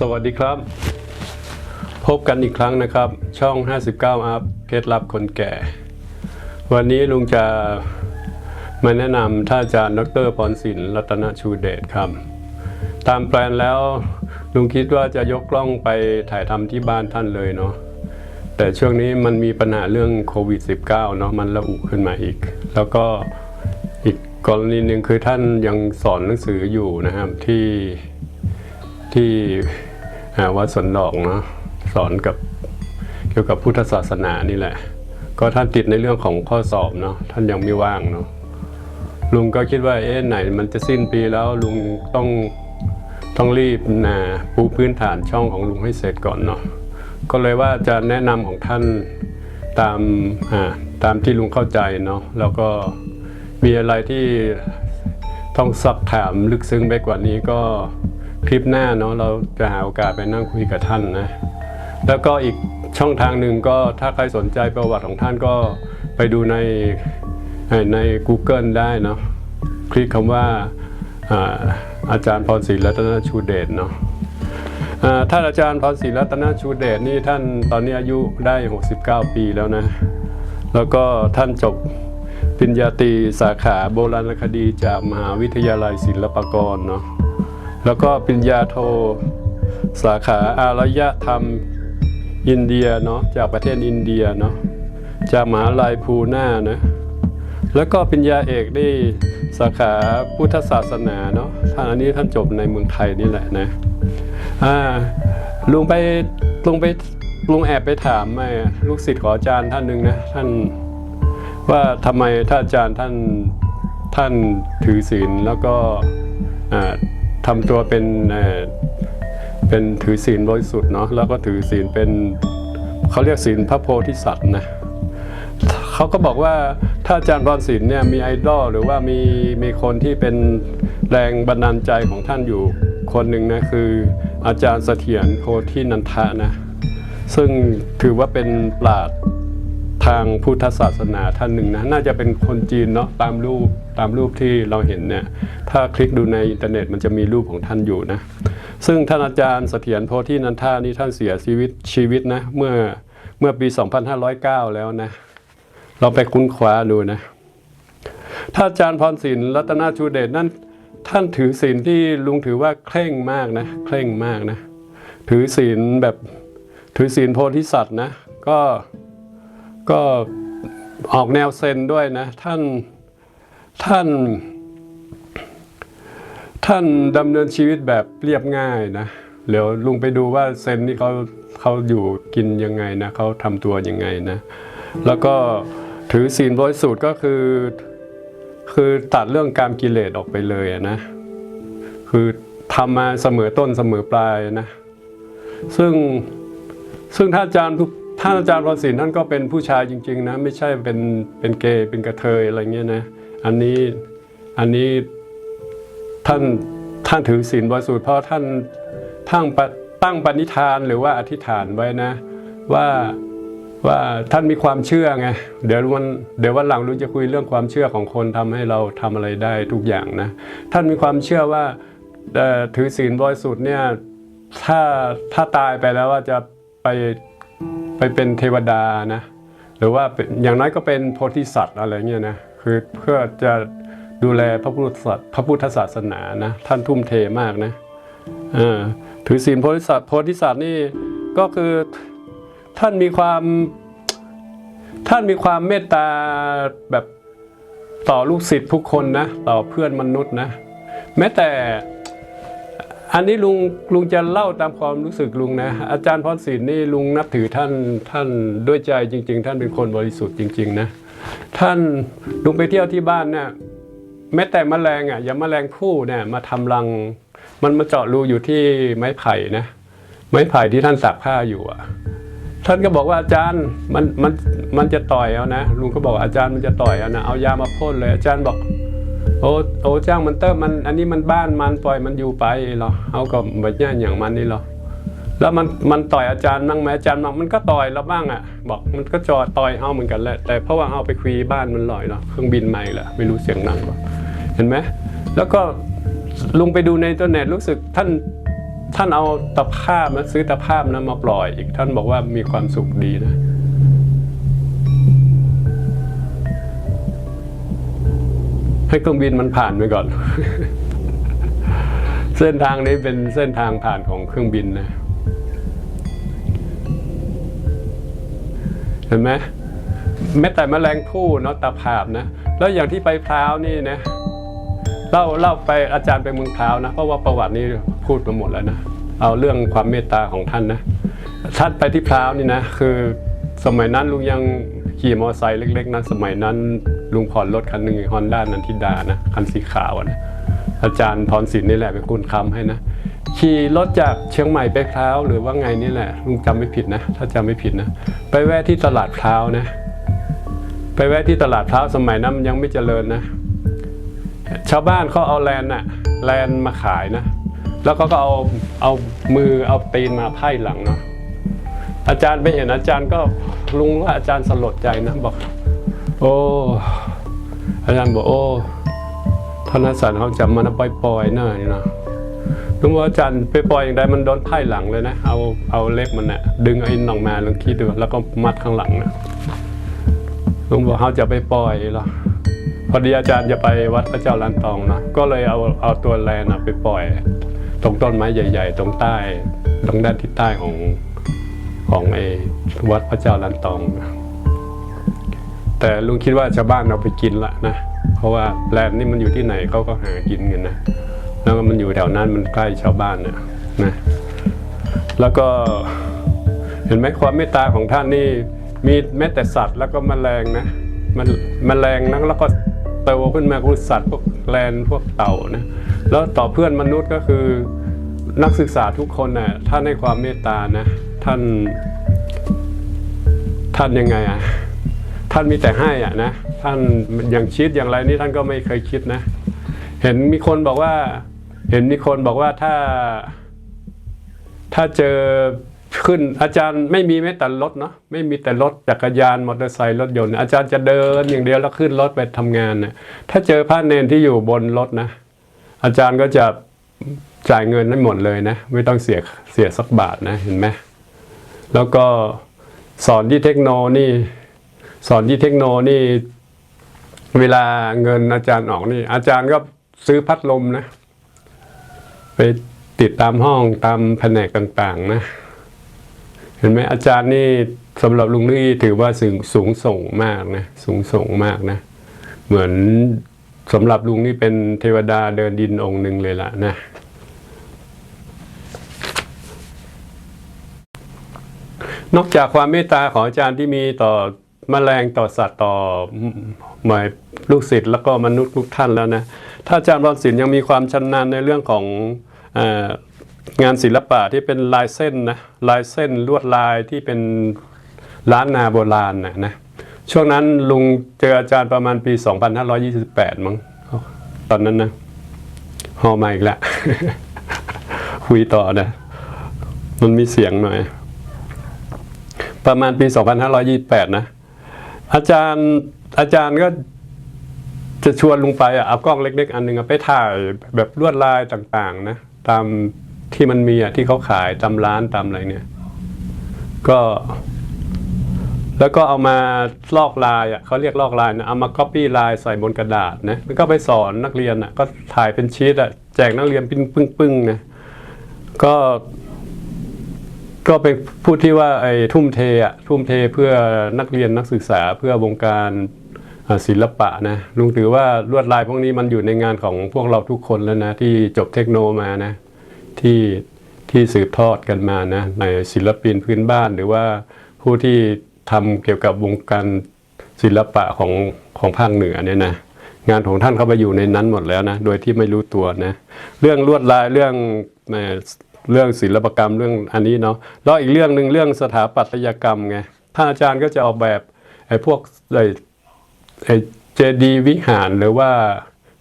สวัสดีครับ พบกันอีกครั้งนะครับ ช่อง 59 อัพเคล็ดลับคนแก่ วันนี้ลุงจะมาแนะนำท่านอาจารย์ดรพรศิลป์รัตนชูเดชครับ ตามแปลนแล้วลุงคิดว่าจะยกกล้องไปถ่ายทำที่บ้านท่านเลยเนาะแต่ช่วงนี้มันมีปัญหาเรื่องโควิด -19 เนาะมันระอุขึ้นมาอีก แล้วก็อีกกรณีหนึ่งคือท่านยังสอนหนังสืออยู่นะครับที่ ที่วัดสนดอกเนาะสอนกับเกี่ยวกับพุทธศาสนานี่แหละ ก็ท่านติดในเรื่องของข้อสอบเนาะท่านยังไม่ว่างเนาะลุงก็คิดว่าเอ๊ะไหนมันจะสิ้นปีแล้วลุงต้องต้องรีบนะปูพื้นฐานช่องของลุงให้เสร็จก่อนเนาะก็เลยว่าจะแนะนำของท่านตามอ่าตามที่ลุงเข้าใจเนาะแล้วก็มีอะไรที่ต้องสอบถามลึกซึ้งไปกว่านี้ก็ คลิปหน้าเนาะเราจะหาโอกาสไปนั่งคุยกับท่านนะ แล้วก็อีกช่องทางหนึ่งก็ถ้าใครสนใจประวัติของท่านก็ไปดูในใน Google ได้เนาะคลิกคำว่าอาอาจารย์พรศรีรัตนชูเดชเนาะท่านอาจารย์พรศรีรัตนชูเดชนี่ท่านตอนนี้อายุได้ 69 ปีแล้วนะ แล้วก็ท่านจบปริญญาตรีสาขาโบราณคดีจากมหาวิทยาลัยศิลปากรเนาะ แล้วก็ปริญญาโท สาขาอารยธรรมอินเดียเนาะจากประเทศอินเดียเนาะจากมหาลัยพูน่านะแล้วก็ปริญญาเอกได้สาขาพุทธศาสนาเนาะท่านอันนี้ท่านจบในเมืองไทยนี่แหละนะอ่าลุงไปลุงไปลุงแอบไปถามไอ้ลูกศิษย์ของอาจารย์ท่านหนึ่งนะท่านว่าทำไมท่านอาจารย์ท่านท่านถือศีลแล้วก็อ่า ทำตัวเป็นเป็นถือศีลบริสุทธิ์เนาะแล้วก็ถือศีลเป็นเขาเรียกศีลพระโพธิสัตว์นะเขาก็บอกว่าถ้าอาจารย์บอลศิลป์เนี่ยมีไอดอลหรือว่ามีมีคนที่เป็นแรงบันดาลใจของท่านอยู่คนหนึ่งนะคืออาจารย์เสถียรโพธินันทะนะซึ่งถือว่าเป็นปราชญ์ ทางพุทธศาสนาท่านหนึ่งนะน่าจะเป็นคนจีนเนาะตามรูปตามรูปที่เราเห็นเนี่ยถ้าคลิกดูในอินเทอร์เน็ตมันจะมีรูปของท่านอยู่นะซึ่งท่านอาจารย์เสถียรโพธินันทานี่ท่านเสียชีวิตชีวิตนะเมื่อเมื่อปี 2509 แล้วนะเราไปคุ้นคว้าดูนะถ้านอาจารย์พรศิลป์รัตนชูเดชนั่นท่านถือศีลที่ลุงถือว่าเคร่งมากนะเคร่งมากนะ ถือศีลแบบถือศีลโพธิสัตว์นะ ก็ ก็ออกแนวเซนด้วยนะท่านท่านท่านดำเนินชีวิตแบบเรียบง่ายนะเดี๋ยวลุงไปดูว่าเซนนี่เขาเขาอยู่กินยังไงนะเขาทำตัวยังไงนะ แล้วก็ถือศีลบริสุทธิ์ก็คือ คือตัดเรื่องการกิเลสออกไปเลยนะ คือทำมาเสมอต้นเสมอปลายนะ ซึ่งซึ่งท่านอาจารย์ทุก ท่านอาจารย์พรศิลป์ท่านก็เป็นผู้ชายจริง ๆ นะ ไม่ใช่เป็นเป็นเกย์เป็นกระเทยอะไรเงี้ยนะอันนี้อันนี้ท่านท่านถือศีลบริสุทธิ์เพราะท่านตั้งตั้งปณิธานหรือว่าอธิษฐานไว้นะ ว่าว่าท่านมีความเชื่อไงเดี๋ยววันเดี๋ยววันหลังรู้จะคุยเรื่องความเชื่อของคนทำให้เราทำอะไรได้ทุกอย่างนะ ท่านมีความเชื่อว่าถือศีลบริสุทธิ์เนี่ยถ้าถ้าตายไปแล้วว่าจะไป ไปเป็นเทวดานะหรือว่าอย่างน้อยก็เป็นโพธิสัตว์อะไรเงี้ยนะคือเพื่อจะดูแลพระพุทธศาสพระพุทธศาสนานะท่านทุ่มเทมากนะถือศีลโพธิสัตว์โพธิสัตว์นี่ก็คือท่านมีความท่านมีความเมตตาแบบต่อลูกศิษย์ทุกคนนะต่อเพื่อนมนุษย์นะ แม้แต่ อันนี้ลุงลุงจะเล่าตามความรู้สึกลุงนะ อาจารย์พรศิลป์นี่ลุงนับถือท่านท่านด้วยใจจริง ๆ ท่านเป็นคนบริสุทธิ์จริง ๆ นะ ท่านลุงไปเที่ยวที่บ้านเนี่ยแม้แต่แมลงอะอย่าแมลงผู้เนี่ยมาทำรัง มันมาเจาะรูอยู่ที่ไม้ไผ่นะ ไม้ไผ่ที่ท่านสักผ้าอยู่อะท่านก็บอกว่าอาจารย์มันมันมันจะต่อยเอานะลุงก็บอกอาจารย์มันจะต่อยเอานะเอายามาพ่นเลยอาจารย์บอก โอ้โอ้จ้างมันเตอร์มัน อันนี้มันบ้านมันปล่อยมันอยู่ไปเหรอเอาก็แบบย่านอย่างมันนี่เหรอแล้วมันมันต่อยอาจารย์บ้างไหมอาจารย์บอกมันก็ต่อยเราบ้างอะ บอกมันก็จอดต่อยเอาเหมือนกันแหละแต่เพราะว่าเอาไปคุยบ้านมันลอยเนาะเครื่องบินไม่ละไม่รู้เสียงดังปะเห็นไหมแล้วก็ลุงไปดูในอินเทอร์เน็ตรู้สึกท่านท่านเอาตะภาพนะซื้อตะภาพนะมาปล่อยอีกท่านบอกว่ามีความสุขดีนะ ให้เครื่องบินมันผ่านไปก่อน เส้นทางนี้เป็นเส้นทางผ่านของเครื่องบินนะเห็นไหมแม้แต่แมลงผู้เนาะตะภาพนะ แล้วอย่างที่ไปพร้าวนี่นะเล่าเล่าไปอาจารย์ไปเมืองพร้าวนะเพราะว่าประวัตินี้พูดมาหมดแล้วนะเอาเรื่องความเมตตาของท่านนะท่านไปที่พร้าวนี่นะ คือสมัยนั้นลุงยัง ขี่มอไซค์เล็ก ๆนะสมัยนั้น ลุงผ่อนรถคันหนึ่งฮอนด้านันทิดานะคันสีขาวนะอาจารย์พรศิลป์นี่แหละเป็นคนค้ำให้นะขี่รถจากเชียงใหม่ไปพร้าวหรือว่าไงนี่แหละลุงจำไม่ผิดนะ ถ้าจำไม่ผิดนะ ไปแวะที่ตลาดพร้าวนะ ไปแวะที่ตลาดพร้าวสมัยนั้นมันยังไม่เจริญนะ ชาวบ้านเขาเอาแลนน่ะแลนมาขายนะ แล้วเขาก็เอาเอามือเอาตีนมาไพ่หลังเนาะ อาจารย์ไปเห็นอาจารย์ก็ลุงว่าอาจารย์สลดใจนะบอก โอ้อาจารย์บอกโอ้ธนสันเขาจับมันปล่อยๆหน่อยนะลุงว่าอาจารย์ไปปล่อยอย่างใดมันโดนไพ่หลังเลยนะ เอาเอาเล็บมันเนะ่ะดึงไอ้นออกมาลองคิดดูแล้วก็มัดข้างหลังนะลุงบอกเขาจะไปปล่อยเหรอพอดีอาจารย์จะไปวัดพระเจ้าลันตองนะก็เลยเอาเอาตัวแลนนะไปปล่อย ตรงต้นไม้ใหญ่ ๆ ตรงใต้ ตรงด้านทิศใต้ของ ของไอ้วัดพระเจ้าลันตอง แต่ลุงคิดว่าชาวบ้านเอาไปกินละนะ เพราะว่าแปลนนี่มันอยู่ที่ไหนเขาก็หากินกันนะ แล้วก็มันอยู่แถวนั้นมันใกล้ชาวบ้านนะนะ แล้วก็เห็นไหมความเมตตาของท่านนี่มีแม้แต่สัตว์แล้วก็แมลงนะมันแมลงนั้นแล้วก็โตขึ้นมาคือสัตว์พวกแลนพวกเต่านะ แล้วต่อเพื่อนมนุษย์ก็คือ นักศึกษาทุกคนนะ่ะท่านให้ความเมตตานะ ท่าน ท่านยังไงอะ ท่านมีแต่ให้อะนะท่านอย่างชิดอย่างไรนี่ท่านก็ไม่เคยคิดนะ เห็นมีคนบอกว่า เห็นมีคนบอกว่าถ้า ถ้าเจอขึ้นอาจารย์ไม่มีแม้แต่รถเนาะไม่มีแต่รถจักรยานมอเตอร์ไซค์รถยนต์อาจารย์จะเดินอย่างเดียวแล้วขึ้นรถไปทำงานนะถ้าเจอพระเนนที่อยู่บนรถนะ อาจารย์ก็จะ จ่ายเงินให้หมดเลยนะ ไม่ต้องเสียเสียสักบาทนะเห็นไหมแล้วก็สอนที่เทคโนนี่ สอนที่เทคโนนี่ เวลาเงินอาจารย์ออกนี่ อาจารย์ก็ซื้อพัดลมนะ ไปติดตามห้องตามแผนกต่างๆ นะ เห็นไหมอาจารย์นี่สำหรับลุงนี่ถือว่าสูงสูงส่งมากนะ สูงส่งมากนะ เหมือนสำหรับลุงนี่เป็นเทวดาเดินดินองค์หนึ่งเลยล่ะนะ นอกจากความเมตตาของอาจารย์ที่มีต่อมแมลงต่อสัตว์ต่อหมายลูกศิษย์แล้วก็มนุษย์ทุกท่านแล้วนะ ถ้าอาจารย์รอนศิลป์ยังมีความชำนาญในเรื่องขององานศิลปะที่เป็นลายเส้นนะลายเส้นลวดลายที่เป็นล้านนาโบราณนะนะช่วงนั้นลุงเจออาจารย์ประมาณปี 2528 มั้งตอนนั้นนะฮอมาอีกแล้วคุยต่อนะ มันมีเสียงหน่อย ประมาณปี 2528 นะ อาจารย์อาจารย์ก็จะชวนลุงไปอะเอากล้องเล็ก ๆ อันหนึงไปถ่ายแบบลวดลายต่างๆ นะ ตามที่มันมีอะที่เขาขายตามร้านตามอะไรเนี่ย ก็ แล้วก็เอามาลอกลายอะเขาเรียกลอกลายนะเอามาก๊อปปี้ลายใส่บนกระดาษนะแล้วก็ไปสอนนักเรียนอะ ก็ถ่ายเป็นชีตอะแจกนักเรียนปึ้งปึ้งปึ้งนะก็ ก็เป็นผู้ที่ว่าไอ้ทุ่มเทอะทุ่มเทเพื่อนักเรียนนักศึกษาเพื่อวงการศิลปะนะลุงถือว่าลวดลายพวกนี้มันอยู่ในงานของพวกเราทุกคนแล้วนะ ที่จบเทคโนมานะ ที่ที่สืบทอดกันมานะ ในศิลปินพื้นบ้านหรือว่าผู้ที่ทำเกี่ยวกับวงการศิลปะของของภาคเหนือเนี่ยนะงานของท่านเข้าไปอยู่ในนั้นหมดแล้วนะ โดยที่ไม่รู้ตัวนะ เรื่องลวดลายเรื่อง เรื่องศิลปกรรมเรื่องอันนี้เนาะแล้วอีกเรื่องหนึ่งเรื่องสถาปัตยกรรมไงท่านอาจารย์ก็จะออกแบบไอ้พวกไอ้ไอ้เจดีวิหารหรือว่า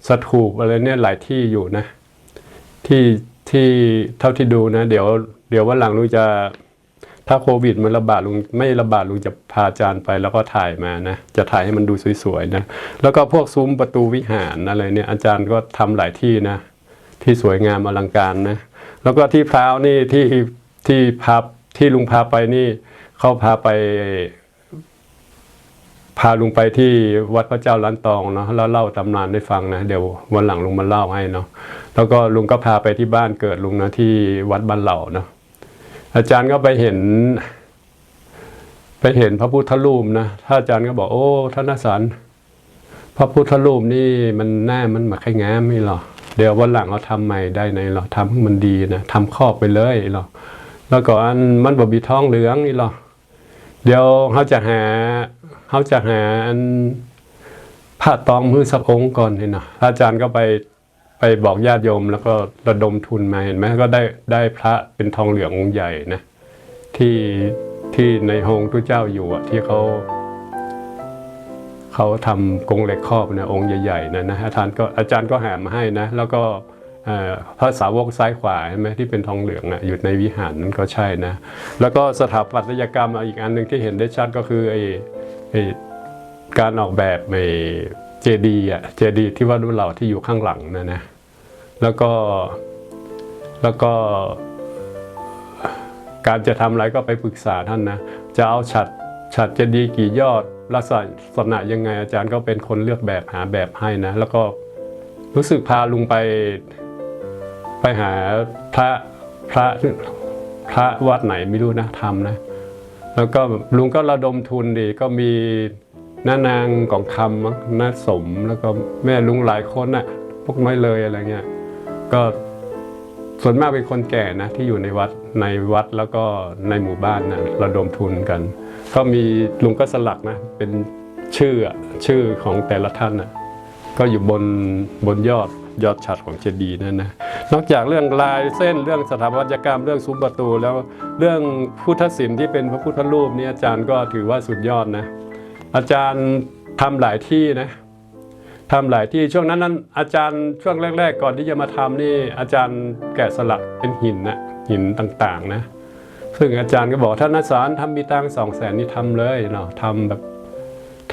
สถูปอะไรเนี่ยหลายที่อยู่นะ ที่ที่เท่าที่ดูนะ เดี๋ยวเดี๋ยววันหลังลุงจะ ถ้าโควิดมันระบาดลุงไม่ระบาดลุงจะพาอาจารย์ไปแล้วก็ถ่ายมานะ จะถ่ายให้มันดูสวยๆนะ แล้วก็พวกซุ้มประตูวิหารอะไรเนี่ยอาจารย์ก็ทำหลายที่นะ ที่สวยงามอลังการนะ แล้วก็ที่พร้าวนี่ที่ที่พาที่ลุงพาไปนี่เขาพาไป พาลุงไปที่วัดพระเจ้าล้านตองเนาะแล้วเล่าตำนานให้ฟังนะเดี๋ยววันหลังลุงมาเล่าให้เนาะแล้วก็ลุงก็พาไปที่บ้านเกิดลุงนะที่วัดบ้านเหล่าเนาะอาจารย์ก็ไปเห็น ไปเห็นพระพุทธรูปนะถ้าอาจารย์ก็บอกโอ้ท่านนสันพระพุทธรูปนี่มันแน่มันมาแค่แง้มไม่หรอ เดี๋ยววันหลังเราทำใหม่ได้ในหรอทำให้มันดีนะทำครอบไปเลยหรอแล้วก็อันมันบบีท้องเหลืองนี่หรอเดี๋ยวเขาจะหาเขาจะหาอันผ้าตองมือสักองค์ก่อนเห็นนะพระอาจารย์ก็ไปไปบอกญาติโยมแล้วก็ระดมทุนมาเห็นไหมก็ได้ได้พระเป็นทองเหลืององค์ใหญ่นะที่ที่ในโฮงทุเจ้าอยู่อะที่เขา เขาทำกงเหล็กครอบนะองค์ใหญ่ๆนะนะอาจารย์ก็อาจารย์ก็หามาให้นะ แล้วก็พระสาวกซ้ายขวาใช่ไหมที่เป็นทองเหลืองอะอยู่ในวิหารนั้นก็ใช่นะ แล้วก็สถาปัตยกรรมอีกอันหนึ่งที่เห็นได้ชัดก็คือไอ้การออกแบบไอ้เจดีย์อะเจดีย์ที่วัดรุ่นเหล่าที่อยู่ข้างหลังนะนะแล้วก็แล้วก็การจะทำอะไรก็ไปปรึกษาท่านนะ จะเอาฉัดฉัดเจดีย์กี่ยอด ลักษณะยังไงอาจารย์ก็เป็นคนเลือกแบบหาแบบให้นะ แล้วก็รู้สึกพาลุงไปไปหาพระพระพระวัดไหนไม่รู้นะทำนะ แล้วก็ลุงก็ระดมทุนดีก็มีน้านางของคำน้าสมแล้วก็แม่ลุงหลายคนน่ะพวกน้อยเลยอะไรเงี้ยก็ส่วนมากเป็นคนแก่นะที่อยู่ในวัดในวัดแล้วก็ในหมู่บ้านนะระดมทุนกัน ก็มีลุงก็สลักนะเป็นชื่อชื่อของแต่ละท่านนะก็อยู่บนบนยอดยอดฉัดของเจดีย์นั่นนะนอกจากเรื่องลายเส้นเรื่องสถาปัตยกรรมเรื่องซุ้มประตูแล้วเรื่องพุทธศิลป์ที่เป็นพระพุทธรูปนี่อาจารย์ก็ถือว่าสุดยอดนะอาจารย์ทำหลายที่นะทำหลายที่ช่วงนั้นนั้นอาจารย์ช่วงแรก ๆ ก่อนที่จะมาทำนี่อาจารย์แกะสลักเป็นหินนะหินต่างๆนะ ซึ่งอาจารย์ก็บอกท่านนักสารทำมีตังสองแสนนี่ทำเลยเนาะทำแบบ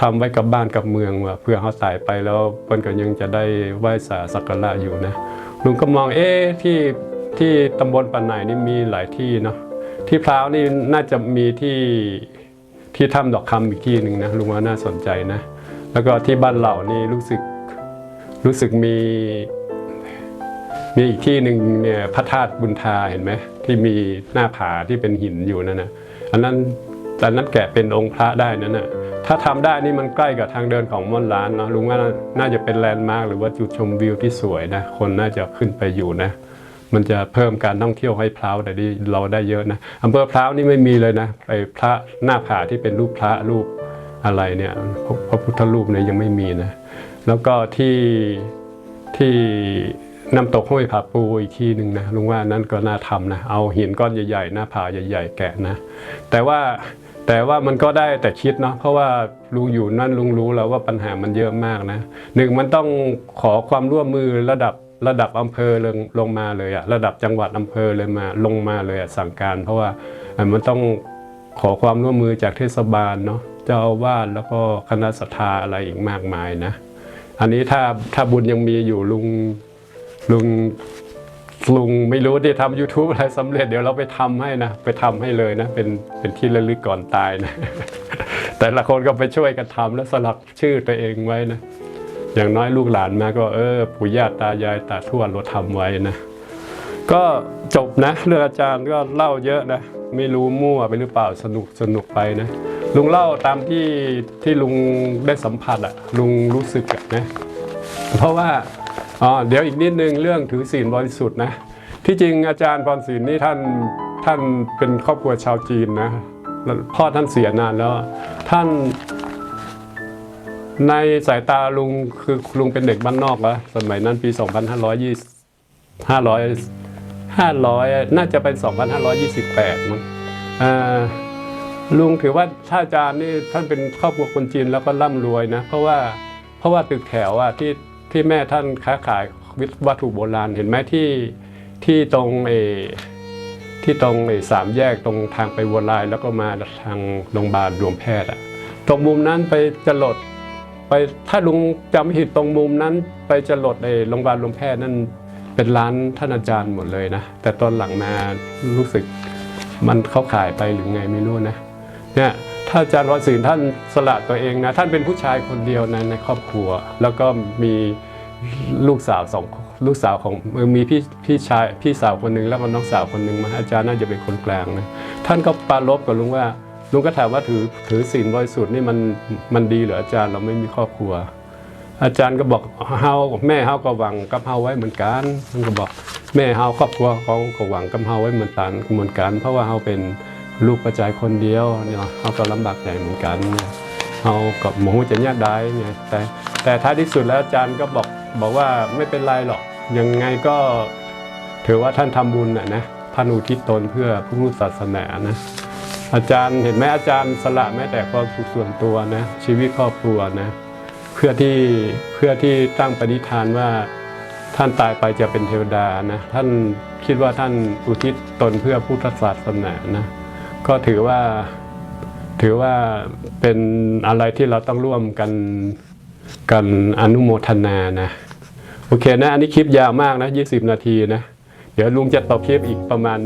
ทำไว้กับบ้านกับเมืองว่าเพื่อเขาตายไปแล้วเพิ่นก็ยังจะได้ไหว้สาสักการะอยู่นะลุงก็มองเอ๊ะที่ที่ตำบลปันไหนนี่มีหลายที่เนาะที่พร้าวนี่น่าจะมีที่ที่ถ้ำดอกคำอีกที่หนึ่งนะลุงว่าน่าสนใจนะ แล้วก็ที่บ้านเหล่านี่รู้สึกรู้สึกมี มีอีกที่หนึ่งเนี่ยพระธาตุบุญทาเห็นไหม ที่มีหน้าผาที่เป็นหินอยู่นั่นนะอันนั้นอันนั้นแกะเป็นองค์พระได้นั่นนะถ้าทำได้นี่มันใกล้กับทางเดินของม่อนล้านเนาะลุงว่าน่าจะเป็นแลนด์มาร์คหรือว่าจุดชมวิวที่สวยนะคนน่าจะขึ้นไปอยู่นะมันจะเพิ่มการท่องเที่ยวให้พร้าวแต่ที่เราได้เยอะนะอำเภอพร้าวนี่ไม่มีเลยนะไอ้พระหน้าผาที่เป็นรูปพระรูปอะไรเนี่ยพระพระพุทธรูปเนี่ยยังไม่มีนะ แล้วก็ที่ที่ น้ำตกห้วยผาปูอีกที่หนึ่งนะลุงว่านั่นก็น่าทำนะ เอาหินก้อนใหญ่ๆหน้าผาใหญ่ ๆ แกะนะ แต่ว่าแต่ว่ามันก็ได้แต่คิดเนาะเพราะว่าลุงอยู่นั่นลุงรู้แล้วว่าปัญหามันเยอะมากนะหนึ่งมันต้องขอความร่วมมือระดับระดับอำเภอลงลงมาเลยอะระดับจังหวัดอำเภอเลยมาลงมาเลยอะสั่งการ เพราะว่ามันต้องขอความร่วมมือจากเทศบาลเนาะเจ้าอาวาสแล้วก็คณะศรัทธาอะไรอีกมากมายนะ อันนี้ถ้าถ้าบุญยังมีอยู่ลุง ลุงลุงไม่รู้ที่ทำ YouTube อะไรสำเร็จเดี๋ยวเราไปทำให้นะ ไปทำให้เลยนะ เป็นเป็นที่ระลึกก่อนตายนะ แต่ละคนก็ไปช่วยกันทำแล้วสลักชื่อตัวเองไว้นะ อย่างน้อยลูกหลานมาก็เออปู่ย่าตายายตาทวดเราทำไว้นะ ก็จบนะ เรื่องอาจารย์ก็เล่าเยอะนะ ไม่รู้มั่วไปหรือเปล่าสนุกสนุกไปนะ ลุงเล่าตามที่ที่ลุงได้สัมผัสอะลุงรู้สึกอะนะ เพราะว่า อ๋อเดี๋ยวอีกนิดนึงเรื่องถือศีลบริสุทธิ์นะ ที่จริงอาจารย์พรศีลนี่ท่านท่านเป็นครอบครัวชาวจีนนะพ่อท่านเสียนานแล้ว ท่าน ในสายตาลุงคือลุงเป็นเด็กบ้านนอกแล้วสมัยนั้นปี 2520 500 500 น่าจะเป็น 2528มั้งอ่าลุงถือว่าท่านอาจารย์นี่ท่านเป็นครอบครัวคนจีนแล้วก็ร่ำรวยนะ เพราะว่าเพราะว่าตึกแถวอะที่ ที่แม่ท่านค้าขายวัตถุโบราณ เห็นไหมที่ที่ตรงเอที่ตรงเอสามแยกตรงทางไปวัวลายแล้วก็มาทางโรงพยาบาลรวมแพทย์อะตรงมุมนั้นไปจะลดไปถ้าลุงจำไม่ผิดตรงมุมนั้น ไปจะลดไอ้โรงพยาบาลรวมแพทย์นั่นเป็นร้านท่านอาจารย์หมดเลยนะ แต่ตอนหลังมารู้สึกมันเขาขายไปหรือไงไม่รู้นะเนี่ย อาจารย์วสินท่านสละตัวเองนะ ท่านเป็นผู้ชายคนเดียวนะในครอบครัว แล้วก็มีลูกสาวสองลูกสาวของมีพี่พี่ชายพี่สาวคนหนึ่งแล้วก็น้องสาวคนหนึ่งมาอาจารย์น่าจะเป็นคนกลางนะท่านก็ปรารบกับลุงว่าลุงก็ถามว่าถือถือศีลบริสุทธิ์นี่มันมันดีเหรออาจารย์เราไม่มีครอบครัว อาจารย์ก็บอกเฮาแม่เฮาก็หวังกับเฮาไว้เหมือนกันท่านก็บอกแม่เฮาครอบครัวเขาก็หวังกับเฮาไว้เหมือนกันเหมือนกัน เพราะว่าเฮาเป็น ลูกกระจายคนเดียวเนี่ยเฮาก็ลำบากใจเหมือนกันเนี่ยเฮากับหมูจะแยกได้เนี่ยแต่แต่ท้ายที่สุดแล้วอาจารย์ก็บอกบอกว่าไม่เป็นไรหรอก ยังไงก็ถือว่าท่านทำบุญน่ะนะท่านอุทิศตนเพื่อพระพุทธศาสนานะอาจารย์เห็นไหมอาจารย์สละแม้แต่ความสุขส่วนตัวนะชีวิตครอบครัวนะเพื่อที่เพื่อที่ตั้งปณิธานว่าท่านตายไปจะเป็นเทวดานะท่านคิดว่าท่านอุทิศตนเพื่อพุทธศาสนานะ ก็ถือว่าถือว่าเป็นอะไรที่เราต้องร่วมกันกันอนุโมทนานะ โอเคนะ อันนี้คลิปยาวมากนะ 20 นาทีนะ เดี๋ยวลุงจะตอคลิปอีกประมาณ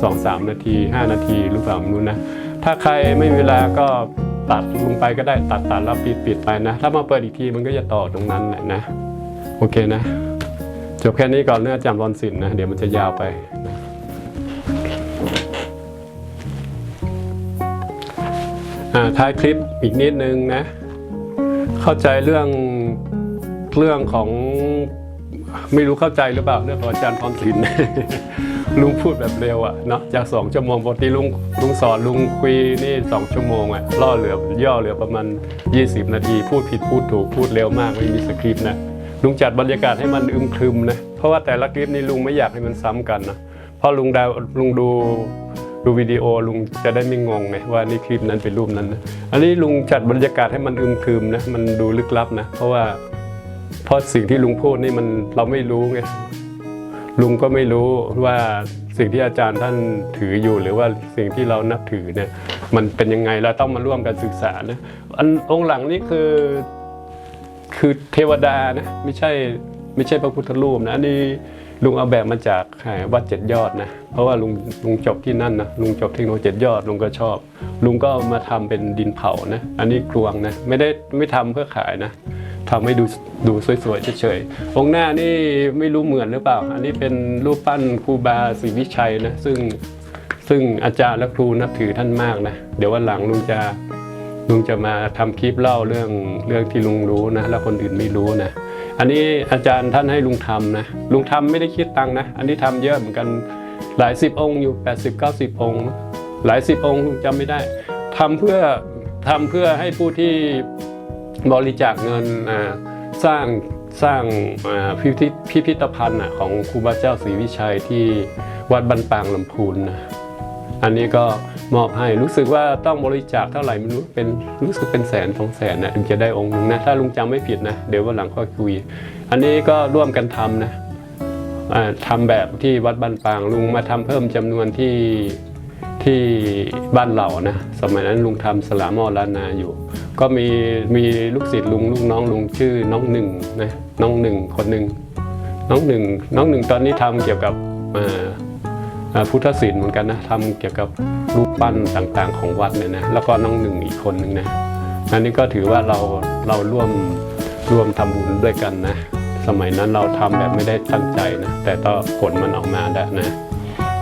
2-3 นาที 5 นาทีหรือเปล่าไม่รู้นะ ถ้าใครไม่มีเวลาก็ตัดลงไปก็ได้ตัดตัดแล้วปิดปิดไปนะ ถ้ามาเปิดอีกทีมันก็จะต่อตรงนั้นแหละนะ โอเคนะ จบแค่นี้ก่อนเรื่องจำรอนสินนะ เดี๋ยวมันจะยาวไปนะ ท้ายคลิปอีกนิดนึงนะ เข้าใจเรื่องเรื่องของไม่รู้เข้าใจหรือเปล่าเรื่องของอาจารย์พรศิลป์ลุงพูดแบบเร็วอะเนาะจากสองชั่วโมงปกติลุงลุงสอนลุงคุยนี่สองชั่วโมงอะล่อเหลือย่อเหลือประมาณ 20 นาที พูดผิดพูดถูกพูดเร็วมากไม่มีสคริปต์นะลุงจัดบรรยากาศให้มันอึมครึมนะเพราะว่าแต่ละคลิปนี้ลุงไม่อยากให้มันซ้ำกันนะเพราะลุงดาลุงดู ดูวิดีโอลุงจะได้ไม่งงไงว่านี่คลิปนั้นเป็นรูปนั้นนะอันนี้ลุงจัดบรรยากาศให้มันอึมครึมนะมันดูลึกลับนะเพราะว่าเพราะสิ่งที่ลุงพูดนี่มันเราไม่รู้ไงลุงก็ไม่รู้ว่าสิ่งที่อาจารย์ท่านถืออยู่ หรือว่าสิ่งที่เรานับถือเนี่ยมันเป็นยังไงเราต้องมาร่วมกันศึกษานะอันองค์หลังนี่คือคือเทวดานะไม่ใช่ ไม่ใช่พระพุทธรูปนะอันนี้ลุงเอาแบบมาจากวัดเจ็ดยอดนะ เพราะว่าลุงลุงจบที่นั่นนะลุงจบเทคโนโลยีเจ็ดยอดลุงก็ชอบ ลุงก็มาทำเป็นดินเผานะ อันนี้กลวงนะไม่ได้ไม่ทำเพื่อขายนะทำให้ดูดูสวยๆเฉยๆองค์หน้านี่ไม่รู้เหมือนหรือเปล่า อันนี้เป็นรูปปั้นครูบาศรีวิชัยนะซึ่งซึ่งอาจารย์และครูนับถือท่านมากนะ เดี๋ยววันหลังลุงจะลุงจะมาทำคลิปเล่าเรื่องเรื่องที่ลุงรู้นะ แล้วคนอื่นไม่รู้นะ อันนี้อาจารย์ท่านให้ลุงทำนะ ลุงทำไม่ได้คิดตังนะ อันนี้ทำเยอะเหมือนกันหลายสิบองค์อยู่ 80 90 องค์ หลายสิบองค์จำไม่ได้ทำเพื่อทำเพื่อให้ผู้ที่บริจาคเงินสร้างสร้างพิพิธพิพิธภัณฑ์ของครูบาเจ้าศรีวิชัยที่วัดบันปางลำพูนนะอันนี้ก็ มอบให้รู้สึกว่าต้องบริจาคเท่าไหร่ไม่รู้เป็นรู้สึกเป็นแสนสองแสนนะถึงจะได้องค์หนึงนะถ้าลุงจำไม่ผิดนะเดี๋ยววันหลังค่อยคุย อันนี้ก็ร่วมกันทำนะอ่าทำแบบที่วัดบันปางลุงมาทำเพิ่มจำนวนที่ที่บ้านเหล่านะสมัยนั้นลุงทำสลามอลานาอยู่ ก็มีมีลูกศิษย์ลุงลูกน้องลุงชื่อน้องหนึ่งนะน้องหนึ่งคนหนึ่งน้องหนึ่งน้องหนึ่งตอนนี้ทำเกี่ยวกับพุทธศิลป์เหมือนกันนะทำเกี่ยวกับ รูปปั้นต่างๆ ของวัดเนี่ยนะแล้วก็น้องหนึ่งอีกคนหนึ่งนะอันนี้ก็ถือว่าเราเราร่วมร่วมทำบุญด้วยกันนะ สมัยนั้นเราทำแบบไม่ได้ตั้งใจนะ แต่ก็ผลมันออกมาได้นะ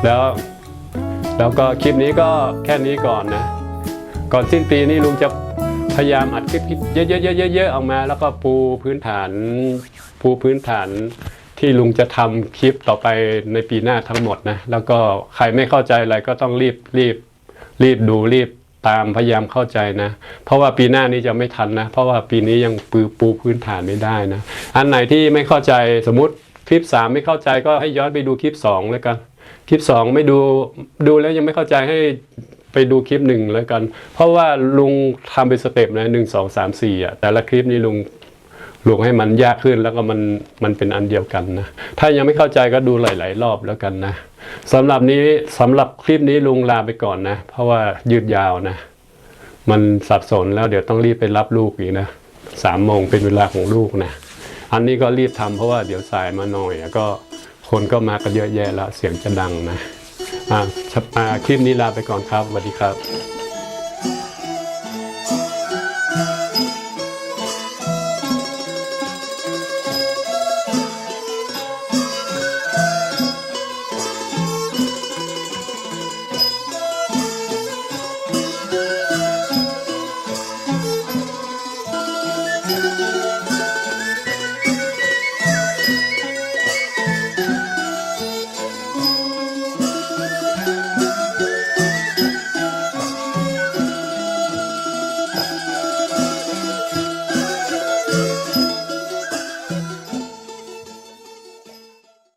แล้วแล้วก็คลิปนี้ก็แค่นี้ก่อนนะ ก่อนสิ้นปีนี้ลุงจะพยายามอัดคลิปเยอะๆๆๆออกมา แล้วก็ปูพื้นฐานปูพื้นฐาน ที่ลุงจะทำคลิปต่อไปในปีหน้าทั้งหมดนะ แล้วก็ใครไม่เข้าใจอะไรก็ต้องรีบรีบรีบดูรีบตามพยายามเข้าใจนะ เพราะว่าปีหน้านี้จะไม่ทันนะ เพราะว่าปีนี้ยังปูปูพื้นฐานไม่ได้นะ อันไหนที่ไม่เข้าใจสมมติคลิป 3 ไม่เข้าใจก็ให้ย้อนไปดูคลิป2แล้วกัน คลิป 2 ไม่ดูดูแล้วยังไม่เข้าใจให้ไปดูคลิปหนึ่งแล้วกัน เพราะว่าลุงทำเป็นสเต็ปนะหนึ่งสองสามสี่อะแต่ละคลิปนี้ลุง ลุงให้มันยากขึ้นแล้วก็มันมันเป็นอันเดียวกันนะ ถ้ายังไม่เข้าใจก็ดูหลาย ๆ รอบแล้วกันนะสำหรับนี้สำหรับคลิปนี้ลุงลาไปก่อนนะ เพราะว่ายืดยาวนะ มันสับสนแล้วเดี๋ยวต้องรีบไปรับลูกอีกนะสามโมงเป็นเวลาของลูกนะ อันนี้ก็รีบทำเพราะว่าเดี๋ยวสายมาหน่อยก็คนก็มากันเยอะแยะแล้วเสียงจะดังนะอ่าชับอ่าคลิปนี้ลาไปก่อนครับสวัสดีครับ